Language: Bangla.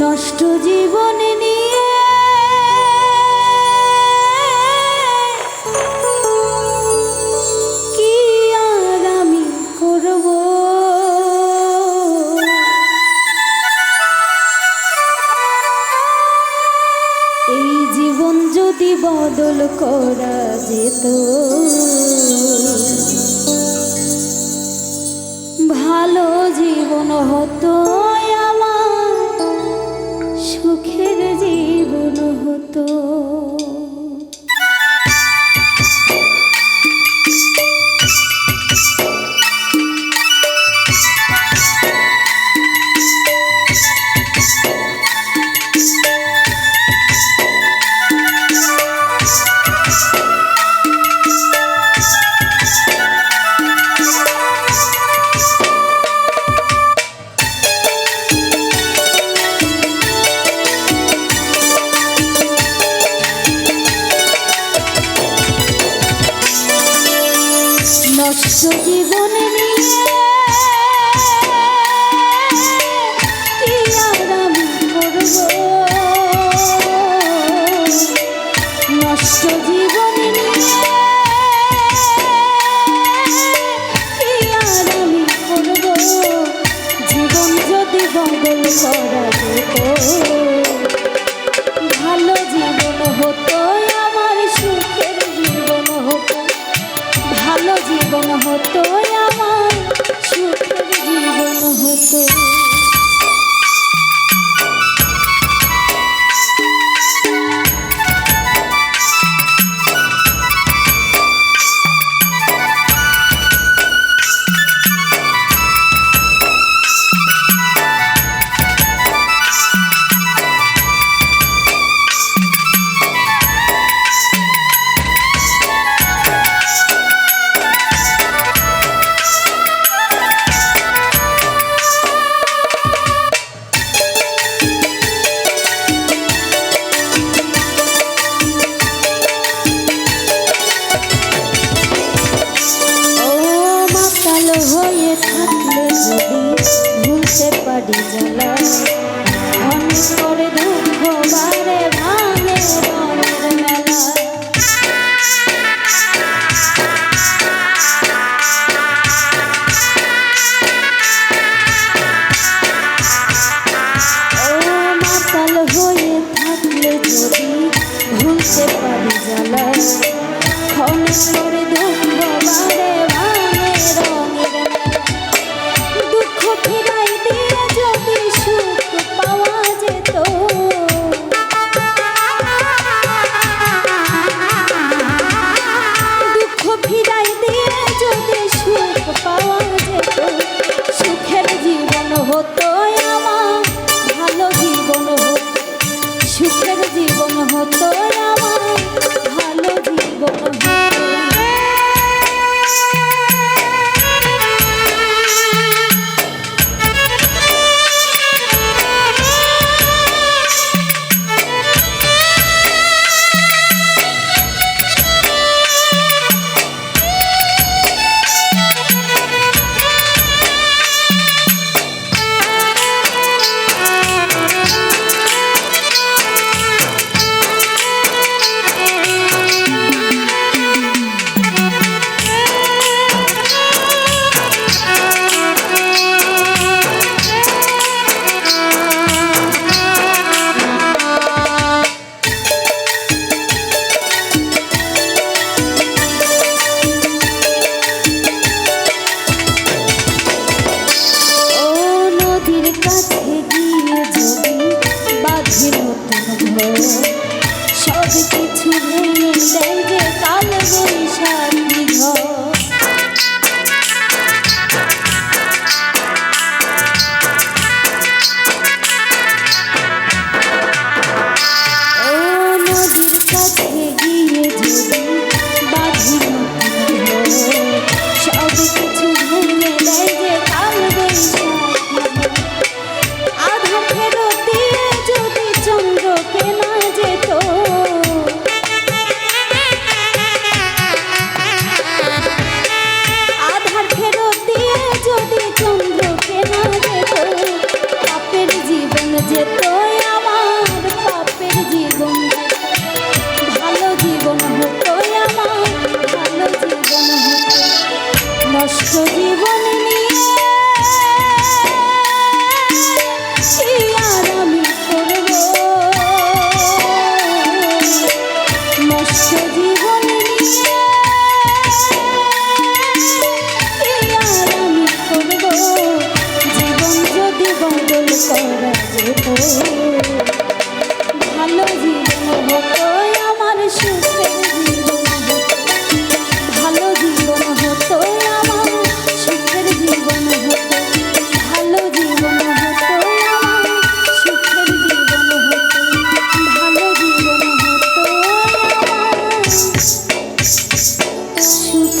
নষ্ট যে satu for বাড়ি জ্বালা অন্তরে দুঃখ বারে ভাঙে মনের মেলা। মাতাল হয়ে থাকলে যদি ほっと Because Yes.